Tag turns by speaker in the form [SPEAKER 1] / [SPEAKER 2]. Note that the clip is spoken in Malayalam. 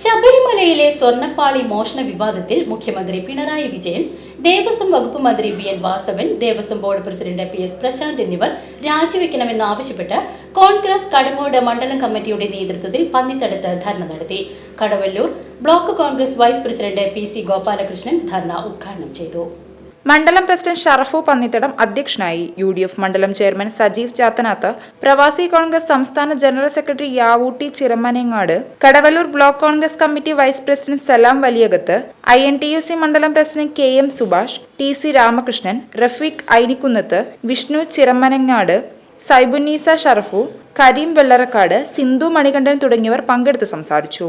[SPEAKER 1] ശബരിമലയിലെ സ്വർണപ്പാളി മോഷണ വിവാദത്തിൽ മുഖ്യമന്ത്രി പിണറായി വിജയൻ ദേവസ്വം വകുപ്പ് മന്ത്രി V N Vasavan Devaswom board president P S Prashanth എന്നിവർ രാജിവെക്കണമെന്നാവശ്യപ്പെട്ട് കോൺഗ്രസ് കടങ്ങോട് മണ്ഡലം കമ്മിറ്റിയുടെ നേതൃത്വത്തിൽ പന്നിത്തടുത്ത് ധർണ നടത്തി. Kadavallur block Congress vice president P C Gopalakrishnan dharna ഉദ്ഘാടനം ചെയ്തു.
[SPEAKER 2] മണ്ഡലം പ്രസിഡന്റ് ഷറഫു പന്നിത്തടം അധ്യക്ഷനായി യു ഡി എഫ് മണ്ഡലം ചെയർമാൻ സജീവ് ചാത്തനാത്ത് പ്രവാസി കോൺഗ്രസ് സംസ്ഥാന general secretary Yavutti Chiramanengad Kadavallur block Congress committee vice president Salam Valiyakath I N T U C മണ്ഡലം president K M Subhash T C Ramakrishnan Rafeeq Ainikkunnath Vishnu Chiramanangad Saibunnisa Sharafu Kareem Vellarakkad Sindhu Manikandan തുടങ്ങിയവർ പങ്കെടുത്ത് സംസാരിച്ചു.